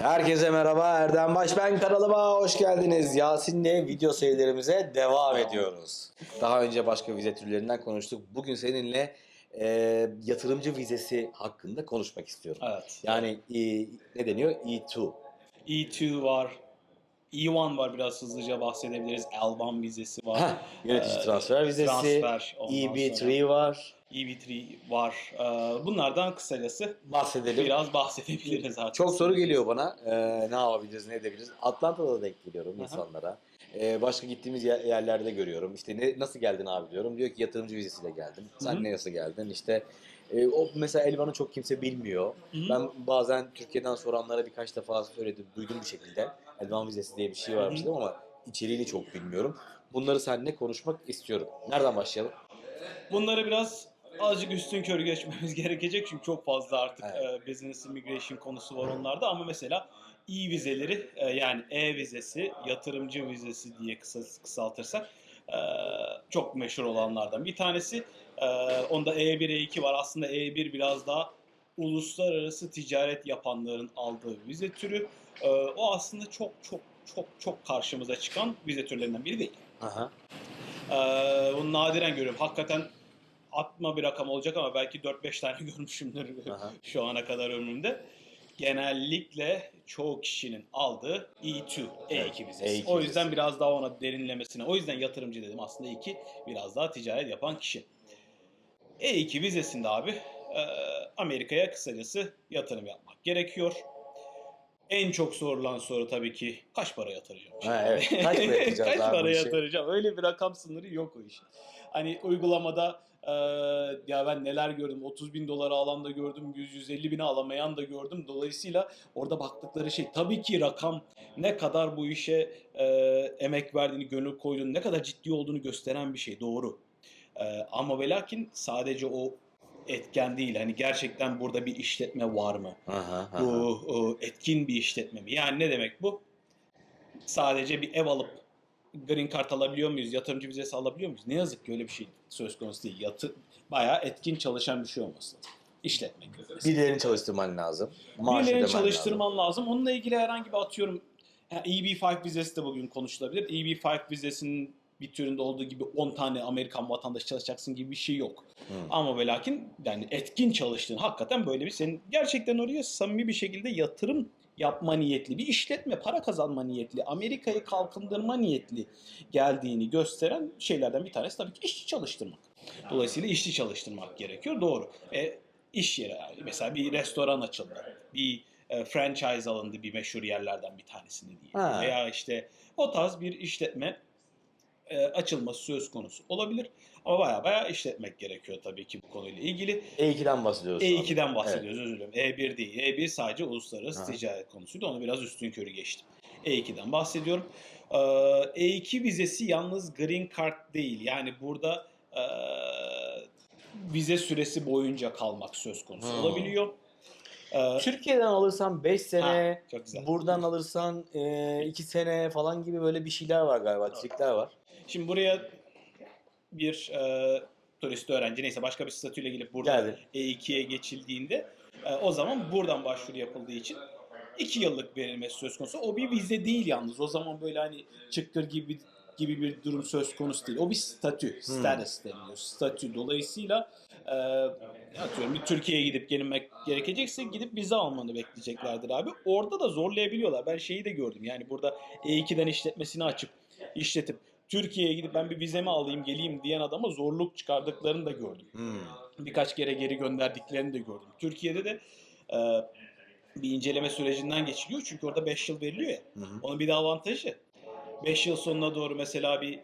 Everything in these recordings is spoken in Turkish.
Herkese merhaba Erdem Baş ben kanalıma hoş geldiniz. Yasin'le video serilerimize devam ediyoruz. Daha önce başka vize türlerinden konuştuk. Bugün seninle e, yatırımcı vizesi hakkında konuşmak istiyorum. Evet. Yani e, ne deniyor? E2. E2 var. E1 var biraz hızlıca bahsedebiliriz. L1 vizesi var. Heh, yönetici Ee, transfer vizesi. transfer, ondan EB3 var. EV3 var. Ee, bunlardan kısacası Bahsedelim. biraz bahsedebiliriz artık. Çok soru geliyor bana. Ee, ne yapabiliriz, ne edebiliriz? Atlanta'da denk geliyorum Aha. insanlara. Ee, başka gittiğimiz yer- yerlerde görüyorum. İşte ne, nasıl geldin abi diyorum. Diyor ki yatırımcı vizesiyle geldim. Sen Hı hı. ne nasıl geldin? İşte e, o mesela Elvan'ı çok kimse bilmiyor. Hı hı. Ben bazen Türkiye'den soranlara birkaç defa söyledim, duydum bir şekilde. Elvan vizesi diye bir şey varmış dedim ama içeriğini çok bilmiyorum. Bunları seninle konuşmak istiyorum. Nereden başlayalım? Bunları biraz azıcık üstün körü geçmemiz gerekecek çünkü çok fazla artık Evet. e, business immigration konusu var onlarda ama mesela E vizeleri e, yani E vizesi, yatırımcı vizesi diye kısa, kısaltırsak e, çok meşhur olanlardan bir tanesi. E, onda E1, E2 var. Aslında E1 biraz daha uluslararası ticaret yapanların aldığı vize türü. E, o aslında çok çok çok çok karşımıza çıkan vize türlerinden biri değil. Aha. Ee, bunu nadiren görüyorum. Hakikaten atma bir rakam olacak ama belki 4-5 tane görmüşümdür Aha. şu ana kadar ömrümde. Genellikle çoğu kişinin aldığı E2, E2 vizesi. E2 o yüzden vizesi. biraz daha ona derinlemesine. O yüzden yatırımcı dedim aslında E2 biraz daha ticaret yapan kişi. E2 vizesinde abi Amerika'ya kısacası yatırım yapmak gerekiyor. En çok sorulan soru tabii ki kaç para yatıracağım? Ha, evet. Kaç para yatıracağız Kaç para yatıracağım? Öyle bir rakam sınırı yok o işin. Hani uygulamada e, ya ben neler gördüm 30 bin dolara alan da gördüm 100-150 bine alamayan da gördüm. Dolayısıyla orada baktıkları şey tabii ki rakam ne kadar bu işe e, emek verdiğini, gönül koyduğunu, ne kadar ciddi olduğunu gösteren bir şey doğru. E, ama ve sadece o etken değil. Hani gerçekten burada bir işletme var mı? Aha, aha. Bu etkin bir işletme mi? Yani ne demek bu? Sadece bir ev alıp green card alabiliyor muyuz? Yatırımcı vizesi alabiliyor muyuz? Ne yazık ki öyle bir şey söz konusu değil. Yatı, bayağı etkin çalışan bir şey olması lazım. İşletmek. Birilerini çalıştırman lazım. Maaş Birilerini çalıştırman lazım. Onunla ilgili herhangi bir atıyorum yani EB5 vizesi de bugün konuşulabilir. EB5 vizesinin bir türünde olduğu gibi 10 tane Amerikan vatandaşı çalışacaksın gibi bir şey yok. Hı. Ama ve lakin yani etkin çalıştığın hakikaten böyle bir senin gerçekten oraya samimi bir şekilde yatırım yapma niyetli, bir işletme, para kazanma niyetli, Amerika'yı kalkındırma niyetli geldiğini gösteren şeylerden bir tanesi tabii ki işçi çalıştırmak. Dolayısıyla işçi çalıştırmak gerekiyor. Doğru. E, iş yeri. Mesela bir restoran açıldı. Bir e, franchise alındı bir meşhur yerlerden bir tanesinde diye. Ha. Veya işte o tarz bir işletme e, açılması söz konusu olabilir. Ama baya baya işletmek gerekiyor tabii ki bu konuyla ilgili. E2'den bahsediyoruz. şu anda. E2'den bahsediyoruz özür dilerim. E1 değil. E1 sadece uluslararası Ha. ticaret konusuydu. Onu biraz üstün körü geçtim. E2'den bahsediyorum. Ee, E2 vizesi yalnız green card değil. Yani burada e, vize süresi boyunca kalmak söz konusu Hmm. olabiliyor. Ee, Türkiye'den alırsan 5 sene, ha, buradan alırsan 2 sene falan gibi böyle bir şeyler var galiba, trikler var. Şimdi buraya bir e, turist öğrenci neyse başka bir statüyle gelip burada Geldi. E2'ye geçildiğinde e, o zaman buradan başvuru yapıldığı için 2 yıllık verilmesi söz konusu. O bir vize değil yalnız. O zaman böyle hani çıktır gibi gibi bir durum söz konusu değil. O bir statü, status deniliyor. Statü. Dolayısıyla e, atıyorum bir Türkiye'ye gidip gelmek gerekecekse gidip vize almanı bekleyeceklerdir abi. Orada da zorlayabiliyorlar. Ben şeyi de gördüm. Yani burada E2'den işletmesini açıp işletip Türkiye'ye gidip ben bir vizemi alayım geleyim diyen adama zorluk çıkardıklarını da gördüm. Hmm. Birkaç kere geri gönderdiklerini de gördüm. Türkiye'de de e, bir inceleme sürecinden geçiliyor. Çünkü orada 5 yıl veriliyor ya. Hı hı. Onun bir de avantajı. 5 yıl sonuna doğru mesela bir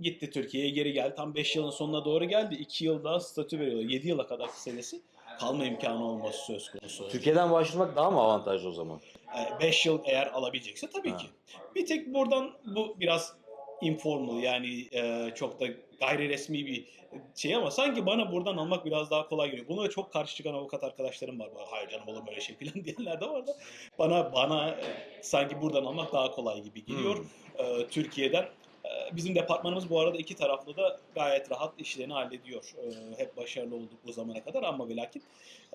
gitti Türkiye'ye geri geldi. Tam 5 yılın sonuna doğru geldi. 2 yıl daha statü veriyorlar. 7 yıla kadar senesi kalma imkanı olması söz konusu. Türkiye'den başvurmak daha mı avantajlı o zaman? 5 yıl eğer alabilecekse tabii Ha. ki. Bir tek buradan bu biraz informal yani e, çok da gayri resmi bir şey ama sanki bana buradan almak biraz daha kolay geliyor. Buna çok karşı çıkan avukat arkadaşlarım var. Hayır canım olur böyle şey falan diyenler de var da bana bana e, sanki buradan almak daha kolay gibi geliyor. Hmm. E, Türkiye'den e, bizim departmanımız bu arada iki taraflı da gayet rahat işlerini hallediyor. E, hep başarılı olduk bu zamana kadar ama ve lakin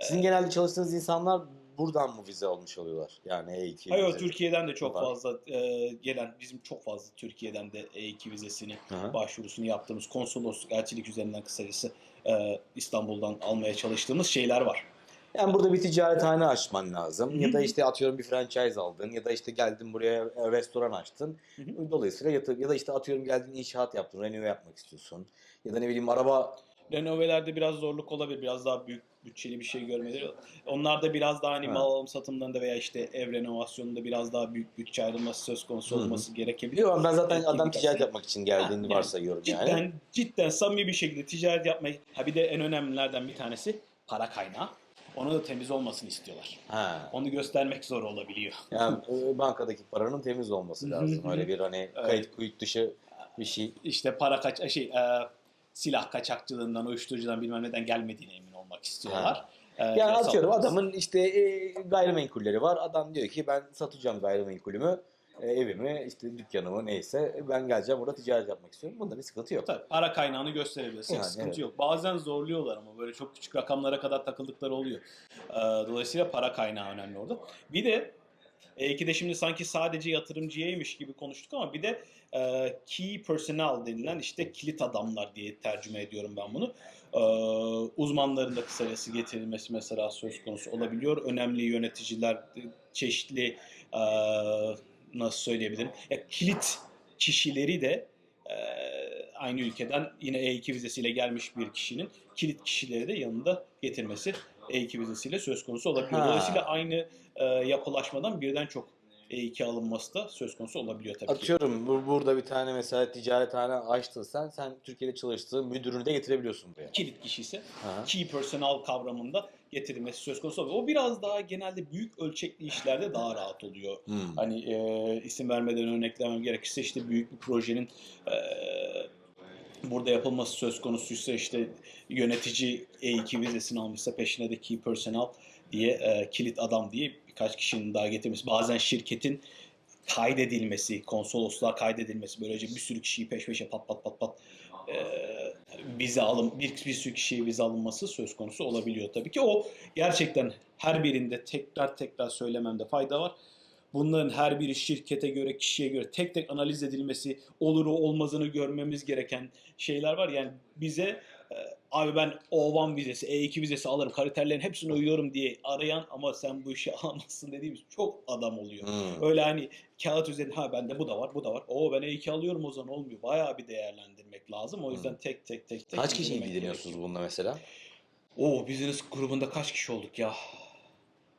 Sizin genelde çalıştığınız insanlar buradan mı vize almış oluyorlar? Yani E2 Hayır vize. Türkiye'den de çok var. fazla e, gelen bizim çok fazla Türkiye'den de E2 vizesini hı. başvurusunu yaptığımız konsolosluk elçilik üzerinden kısacası e, İstanbul'dan almaya çalıştığımız şeyler var. Yani burada bir ticarethane açman lazım. Hı Ya da işte atıyorum bir franchise aldın ya da işte geldin buraya e, restoran açtın. Hı hı. Dolayısıyla yatır ya da işte atıyorum geldin inşaat yaptın, renove yapmak istiyorsun. Ya da ne bileyim araba Renovelerde biraz zorluk olabilir. Biraz daha büyük bütçeli bir şey görmeleri. Onlar da biraz daha hani Ha. mal alım satımlarında veya işte ev renovasyonunda biraz daha büyük bütçe ayrılması söz konusu olması gerekebilir. Biliyorum ben zaten Etki adam ticaret yapmak için geldiğini Ha, yani varsayıyorum yani. Cidden, cidden samimi bir şekilde ticaret yapmayı, ha bir de en önemlilerden bir tanesi para kaynağı. Onun da temiz olmasını istiyorlar. Ha. Onu göstermek zor olabiliyor. Yani bankadaki paranın temiz olması lazım. Öyle bir hani kayıt kuyut dışı bir şey. İşte para kaç şey e, silah kaçakçılığından, uyuşturucudan bilmem neden gelmediğine emin olmak istiyorlar. E, Yani atıyorum olması. adamın işte e, gayrimenkulleri var. Adam diyor ki ben satacağım gayrimenkulümü, e, evimi, işte dükkanımı neyse ben geleceğim burada ticaret yapmak istiyorum. Bunda bir sıkıntı yok. Tabii para kaynağını gösterebilirsek Yani, sıkıntı evet. yok. Bazen zorluyorlar ama böyle çok küçük rakamlara kadar takıldıkları oluyor. Ee, dolayısıyla para kaynağı önemli orada. Bir de E2'de şimdi sanki sadece yatırımcıyaymış gibi konuştuk ama bir de e, key personnel denilen işte kilit adamlar diye tercüme ediyorum ben bunu. Ee, uzmanların da kısacası getirilmesi mesela söz konusu olabiliyor. Önemli yöneticiler, çeşitli e, nasıl söyleyebilirim? Ya, kilit kişileri de e, aynı ülkeden yine E2 vizesiyle gelmiş bir kişinin kilit kişileri de yanında getirmesi E2 vizesiyle söz konusu olabiliyor. Ha. Dolayısıyla aynı e, yapılaşmadan birden çok E2 alınması da söz konusu olabiliyor tabii ki. Atıyorum bu, burada bir tane mesela ticarethane açtın sen, sen Türkiye'de çalıştığın müdürünü de getirebiliyorsun buraya. Kilit kişi ise Ha. key personnel kavramında getirilmesi söz konusu oluyor. O biraz daha genelde büyük ölçekli işlerde daha rahat oluyor. Hmm. Hani e, isim vermeden örneklemem gerekirse işte büyük bir projenin e, burada yapılması söz konusuysa işte yönetici E2 vizesini almışsa peşine de key personnel diye e, kilit adam diye birkaç kişinin daha getirmesi. Bazen şirketin kaydedilmesi, konsolosluğa kaydedilmesi böylece bir sürü kişiyi peş peşe pat pat pat pat e, vize alım bir, bir sürü kişiye vize alınması söz konusu olabiliyor tabii ki. O gerçekten her birinde tekrar tekrar söylememde fayda var. Bunların her biri şirkete göre, kişiye göre tek tek analiz edilmesi, oluru olmazını görmemiz gereken şeyler var. Yani bize e, abi ben O1 vizesi, E2 vizesi alırım, kriterlerin hepsine uyuyorum diye arayan ama sen bu işi alamazsın dediğimiz çok adam oluyor. Hmm. Öyle hani kağıt üzerinde ha bende bu da var, bu da var. Oo ben E2 alıyorum o zaman olmuyor. Bayağı bir değerlendirmek lazım. O yüzden tek tek tek tek Kaç kişi incelemek ilgileniyorsunuz gerekiyor. bununla mesela? Oo business grubunda kaç kişi olduk ya?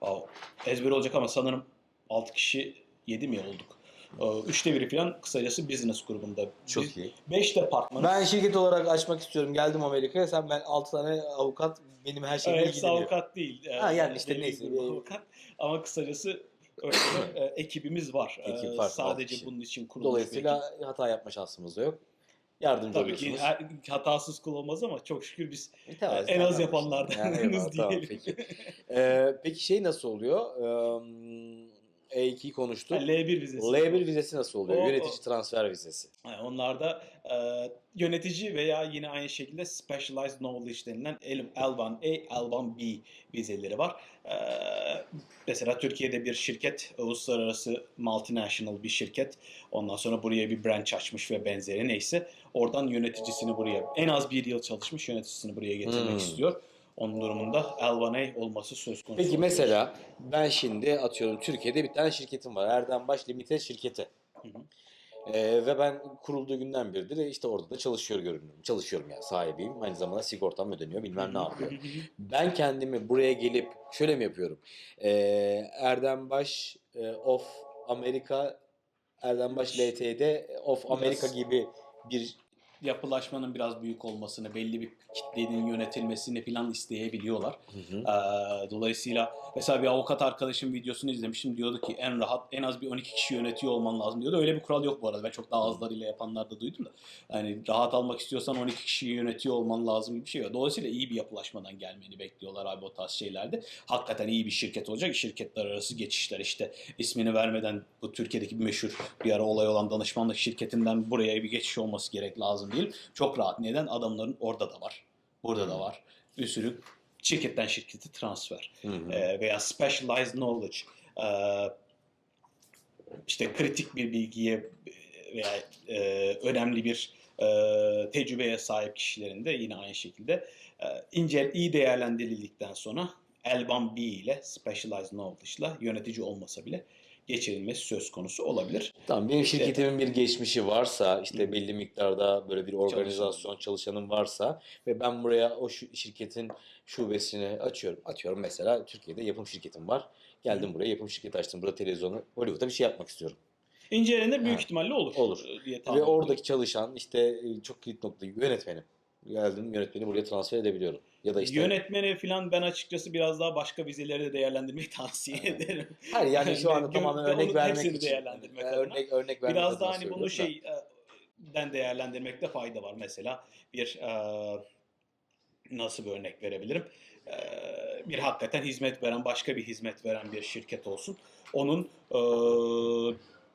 Aa, ezber olacak ama sanırım 6 kişi 7 mi olduk? Ee, Üçte biri falan kısacası business grubunda. Çok iyi. 5 departmanı. Ben şirket olarak açmak istiyorum. Geldim Amerika'ya. Sen ben 6 tane avukat benim her şeyle Evet, hepsi ilgileniyor. avukat değil. Ee, Ha, yani işte neyse, Avukat. Ama kısacası öyle e, ekibimiz var. Ee, Ekip var, altı sadece kişi. bunun için kurulmuş bir ekip. Dolayısıyla hata yapma şansımız da yok. Yardımcı Tabii ki oluyorsunuz. her, hatasız kul olmaz ama çok şükür biz E, tamam, en az yapanlardanız Yani eyvallah, tamam, diyelim. peki. Ee, peki şey nasıl oluyor? Ee, E2'yi konuştuk. Ha, L1 vizesi. L1 vizesi nasıl oluyor? O- Yönetici transfer vizesi. Yani Onlarda e, yönetici veya yine aynı şekilde specialized knowledge denilen L- L1A, L1B vizeleri var. E, mesela Türkiye'de bir şirket, uluslararası multinational bir şirket. Ondan sonra buraya bir branch açmış ve benzeri neyse. Oradan yöneticisini buraya, en az bir yıl çalışmış yöneticisini buraya getirmek Hmm. istiyor. Onun durumunda L1A olması söz konusu. Peki mesela ben şimdi atıyorum Türkiye'de bir tane şirketim var. Erdembaş Limited şirketi. Hı hı. Ee, ve ben kurulduğu günden beridir işte orada da çalışıyor görünüyorum. Çalışıyorum yani sahibiyim. Aynı zamanda sigortam ödeniyor bilmem ne yapıyor. Ben kendimi buraya gelip şöyle mi yapıyorum? Ee, Erdembaş e, of Amerika, Erdembaş LTD of Amerika gibi bir Yapılaşmanın biraz büyük olmasını, belli bir kitlenin yönetilmesini falan isteyebiliyorlar. Hı hı. Ee, dolayısıyla mesela bir avukat arkadaşım videosunu izlemiştim. Diyordu ki en rahat en az bir 12 kişi yönetiyor olman lazım diyordu. Öyle bir kural yok bu arada. Ben çok daha azlarıyla yapanlar da duydum da. Yani rahat almak istiyorsan 12 kişiyi yönetiyor olman lazım gibi bir şey var. Dolayısıyla iyi bir yapılaşmadan gelmeni bekliyorlar abi o tarz şeylerde. Hakikaten iyi bir şirket olacak. Şirketler arası geçişler işte ismini vermeden bu Türkiye'deki bir meşhur bir ara olay olan danışmanlık şirketinden buraya bir geçiş olması gerek lazım değil. Çok rahat. Neden? Adamların orada da var. Burada da var. Bir sürü şirketten şirkete transfer Hı hı. e, veya specialized knowledge e, işte kritik bir bilgiye veya e, önemli bir e, tecrübeye sahip kişilerin de yine aynı şekilde e, ince iyi değerlendirildikten sonra L1B ile specialized knowledge ile yönetici olmasa bile geçirilmesi söz konusu olabilir. Tamam benim şirketimin bir geçmişi varsa işte belli miktarda böyle bir organizasyon Çalışan. çalışanım varsa ve ben buraya o şirketin şubesini açıyorum. Atıyorum mesela Türkiye'de yapım şirketim var. Geldim buraya yapım şirketi açtım. Burada televizyonu Hollywood'da bir şey yapmak istiyorum. İncelenir büyük Ha. ihtimalle olur. Olur. e, diye Ve oradaki çalışan işte e, çok kilit nokta yönetmenim. Geldim yönetmeni buraya transfer edebiliyorum. Ya da işte Yönetmeni falan ben açıkçası biraz daha başka vizeleri de değerlendirmeyi tavsiye Evet. ederim. Hayır yani şu anda tamamen örnek vermek için. değerlendirmek Yani adına. örnek örnek vermek Biraz daha hani bunu da. şey e, den değerlendirmekte fayda var. Mesela bir e, nasıl bir örnek verebilirim? E, bir hakikaten hizmet veren başka bir hizmet veren bir şirket olsun. Onun e,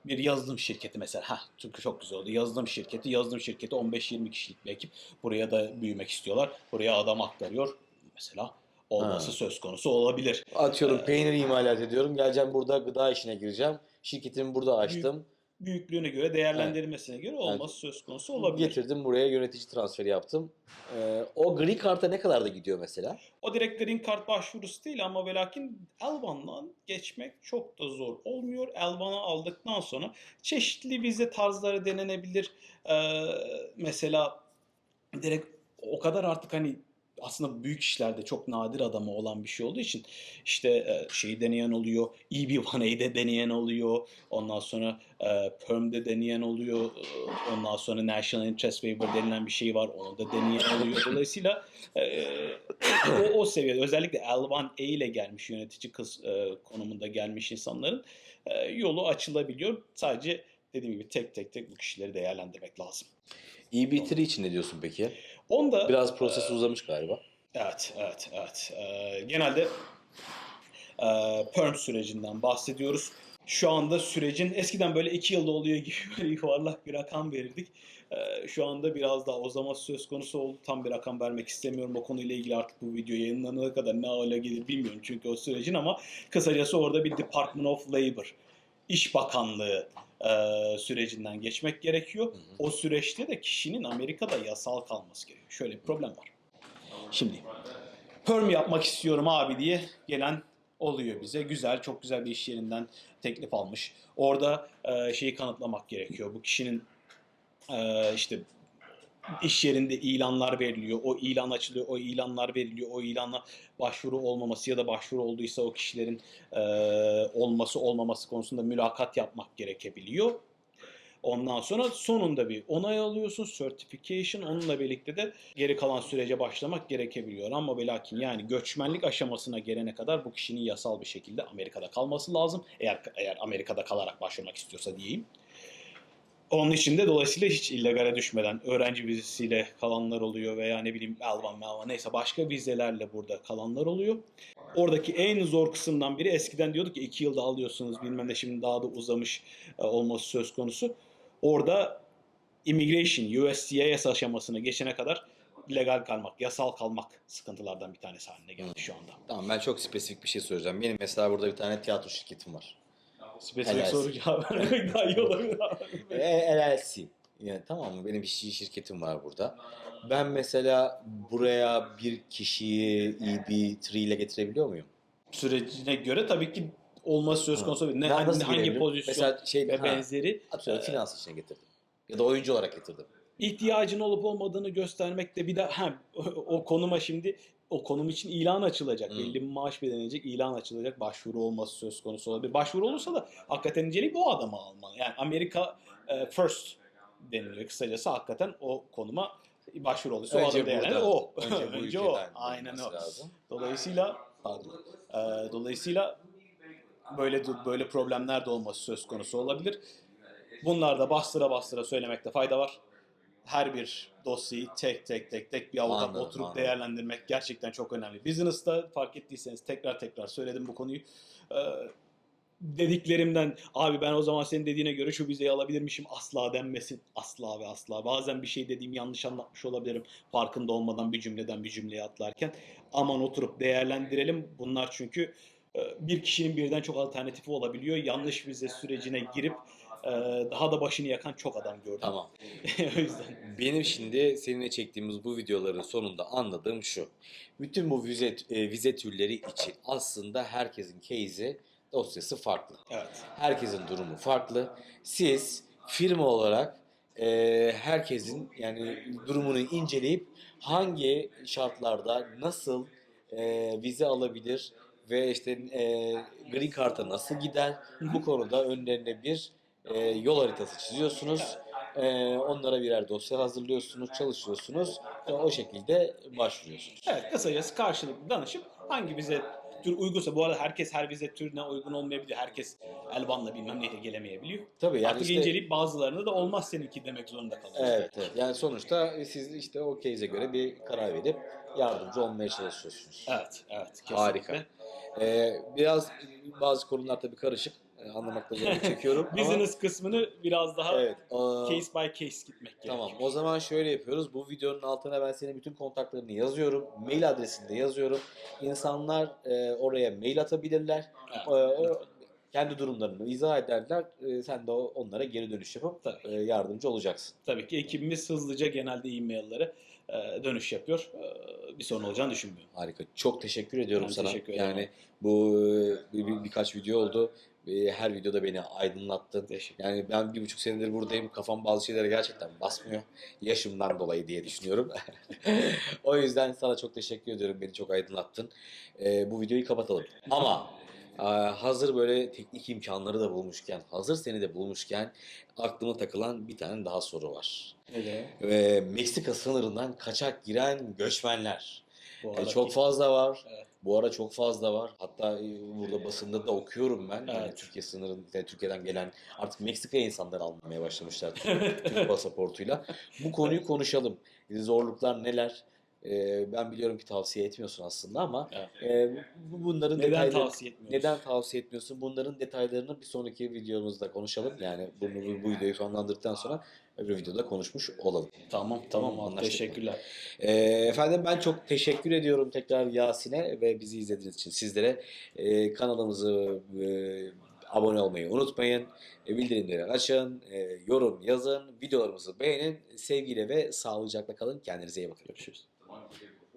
bir yazılım şirketi mesela. Ha, çünkü çok güzel oldu. Yazılım şirketi, yazılım şirketi 15-20 kişilik bir ekip. Buraya da büyümek istiyorlar. Buraya adam aktarıyor. Mesela olması Ha. söz konusu olabilir. Atıyorum Ee, peynir imalat ediyorum. Geleceğim burada gıda işine gireceğim. Şirketimi burada açtım. Büyüklüğüne göre, değerlendirmesine göre olması söz konusu olabilir. Getirdim buraya yönetici transferi yaptım. Ee, o gri karta ne kadar da gidiyor mesela? O direkt Green Card başvurusu değil ama ve lakin L1'dan geçmek çok da zor olmuyor. L1'ı aldıktan sonra çeşitli vize tarzları denenebilir. Ee, mesela direkt o kadar artık hani aslında büyük işlerde çok nadir adamı olan bir şey olduğu için işte e, şeyi deneyen oluyor, EB1A'de deneyen oluyor, ondan sonra e, Perm'de deneyen oluyor, e, ondan sonra National Interest Waiver denilen bir şey var, onu da deneyen oluyor. Dolayısıyla o, o seviyede özellikle L1A ile gelmiş yönetici kız konumunda gelmiş insanların yolu açılabiliyor. Sadece dediğim gibi tek tek tek bu kişileri değerlendirmek lazım. EB3 için ne diyorsun peki? Onda Biraz proses uzamış galiba. Evet, evet, evet. Ee, genelde e, perm sürecinden bahsediyoruz. Şu anda sürecin eskiden böyle iki yılda oluyor gibi böyle yuvarlak bir rakam verirdik. Ee, şu anda biraz daha uzaması söz konusu oldu. Tam bir rakam vermek istemiyorum. O konuyla ilgili artık bu video yayınlanana kadar ne hale gelir bilmiyorum çünkü o sürecin ama kısacası orada bir Department of Labor, İş Bakanlığı e, sürecinden geçmek gerekiyor. Hı hı. O süreçte de kişinin Amerika'da yasal kalması gerekiyor. Şöyle bir problem var. Şimdi perm yapmak istiyorum abi diye gelen oluyor bize. Güzel, çok güzel bir iş yerinden teklif almış. Orada e, şeyi kanıtlamak gerekiyor. Bu kişinin e, işte iş yerinde ilanlar veriliyor. O ilan açılıyor, o ilanlar veriliyor. O ilanla başvuru olmaması ya da başvuru olduysa o kişilerin e, olması olmaması konusunda mülakat yapmak gerekebiliyor. Ondan sonra sonunda bir onay alıyorsun, certification. Onunla birlikte de geri kalan sürece başlamak gerekebiliyor. Ama ve lakin yani göçmenlik aşamasına gelene kadar bu kişinin yasal bir şekilde Amerika'da kalması lazım. Eğer eğer Amerika'da kalarak başvurmak istiyorsa diyeyim. Onun için de dolayısıyla hiç illegale düşmeden öğrenci vizesiyle kalanlar oluyor veya ne bileyim Alman Alman neyse başka vizelerle burada kalanlar oluyor. Oradaki en zor kısımdan biri eskiden diyorduk ki iki yılda alıyorsunuz bilmem ne şimdi daha da uzamış e, olması söz konusu. Orada immigration, USCIS aşamasına geçene kadar legal kalmak, yasal kalmak sıkıntılardan bir tanesi haline geldi şu anda. Tamam ben çok spesifik bir şey söyleyeceğim. Benim mesela burada bir tane tiyatro şirketim var. Spesifik LLC. soru cevap vermek daha iyi olabilir. E, LLC. Yani tamam mı? Benim bir şi- şirketim var burada. Ben mesela buraya bir kişiyi EB3 ile getirebiliyor muyum? Sürecine göre tabii ki olması söz konusu. Ne, Ben hangi, nasıl hangi pozisyon Mesela şey ve ha, benzeri atıyorum e, finans için getirdim. Ya da oyuncu olarak getirdim. ihtiyacın olup olmadığını göstermek de bir de ha, o konuma şimdi o konum için ilan açılacak. Hmm. Belli bir maaş bedenecek, ilan açılacak. Başvuru olması söz konusu olabilir. Başvuru olursa da hakikaten inceleyip o adamı almalı. Yani Amerika e, first deniliyor kısacası hakikaten o konuma başvuru olursa o adam değerlenir o. önce Önce o. Aynen o. lazım. Dolayısıyla pardon. Ee, dolayısıyla böyle böyle problemler de olması söz konusu olabilir. Bunlar da bastıra bastıra söylemekte fayda var. Her bir dosyayı tek tek tek tek bir avukat Anladım, oturup anladım. değerlendirmek gerçekten çok önemli. Business'ta fark ettiyseniz tekrar tekrar söyledim bu konuyu. Ee, dediklerimden abi ben o zaman senin dediğine göre şu vizeyi alabilirmişim asla denmesin. Asla ve asla. Bazen bir şey dediğim yanlış anlatmış olabilirim. Farkında olmadan bir cümleden bir cümleye atlarken. Aman oturup değerlendirelim. Bunlar çünkü e, bir kişinin birden çok alternatifi olabiliyor. Yanlış vize sürecine girip e, daha da başını yakan çok adam gördüm. Tamam. o yüzden. Benim şimdi seninle çektiğimiz bu videoların sonunda anladığım şu. Bütün bu vize, e, vize türleri için aslında herkesin case'i dosyası farklı. Evet. Herkesin durumu farklı. Siz firma olarak e, herkesin yani durumunu inceleyip hangi şartlarda nasıl e, vize alabilir ve işte e, green card'a nasıl gider bu konuda önlerine bir e, yol haritası çiziyorsunuz. E, onlara birer dosya hazırlıyorsunuz, çalışıyorsunuz ve o şekilde başvuruyorsunuz. Evet kısacası karşılıklı danışıp hangi vize tür uygunsa bu arada herkes her vize türüne uygun olmayabiliyor. Herkes Elban'la bilmem neyle gelemeyebiliyor. Tabii yani Artık işte, inceleyip bazılarını da olmaz seninki demek zorunda kalıyorsun. Evet, evet. Yani sonuçta siz işte o case'e göre bir karar verip yardımcı olmaya çalışıyorsunuz. Evet, evet. Kesinlikle. Harika. Ee, biraz bazı konular tabii karışık. Ee, anlamakta zorluk çekiyorum. ama, Business kısmını biraz daha evet, o- case by case gitmek gerekiyor. Tamam. O zaman şöyle yapıyoruz. Bu videonun altına ben senin bütün kontaklarını yazıyorum. Mail adresini de yazıyorum. İnsanlar e, oraya mail atabilirler. Evet. E, o, kendi durumlarını izah ederler. E, sen de onlara geri dönüş yapıp Tabii. e, yardımcı olacaksın. Tabii ki ekibimiz hızlıca genelde e-mail'lere e, dönüş yapıyor. E, bir sorun olacağını düşünmüyorum. Harika. Çok teşekkür ediyorum Ben sana. teşekkür ederim. Yani bu e, bir, bir- birkaç video oldu. E, Her videoda beni aydınlattın. Yani ben bir buçuk senedir buradayım. Kafam bazı şeylere gerçekten basmıyor. Yaşımdan dolayı diye düşünüyorum. o yüzden sana çok teşekkür ediyorum. Beni çok aydınlattın. Ee, bu videoyu kapatalım. Ama e, hazır böyle teknik imkanları da bulmuşken, hazır seni de bulmuşken aklıma takılan bir tane daha soru var. Öyle. Ve Meksika sınırından kaçak giren göçmenler. E, çok fazla var. Evet. Bu ara çok fazla var. Hatta e, burada basında da okuyorum ben. Yani Evet. Türkiye sınırında, Türkiye'den gelen artık Meksika insanlar almaya başlamışlar Türk pasaportuyla. Bu konuyu konuşalım. Zorluklar neler? E, ben biliyorum ki tavsiye etmiyorsun aslında ama Evet. e, bu- bunların Neden detayları... tavsiye etmiyoruz? Neden tavsiye etmiyorsun? Bunların detaylarını bir sonraki videomuzda konuşalım. Yani bunu, bu, bu videoyu sonlandırdıktan sonra öbür videoda konuşmuş olalım. Tamam tamam anlaştık. teşekkürler. Ee, efendim ben çok teşekkür ediyorum tekrar Yasin'e ve bizi izlediğiniz için sizlere. Ee, kanalımızı e, abone olmayı unutmayın. E, bildirimleri açın, e, yorum yazın, videolarımızı beğenin. Sevgiyle ve sağlıcakla kalın. Kendinize iyi bakın. Görüşürüz. one particular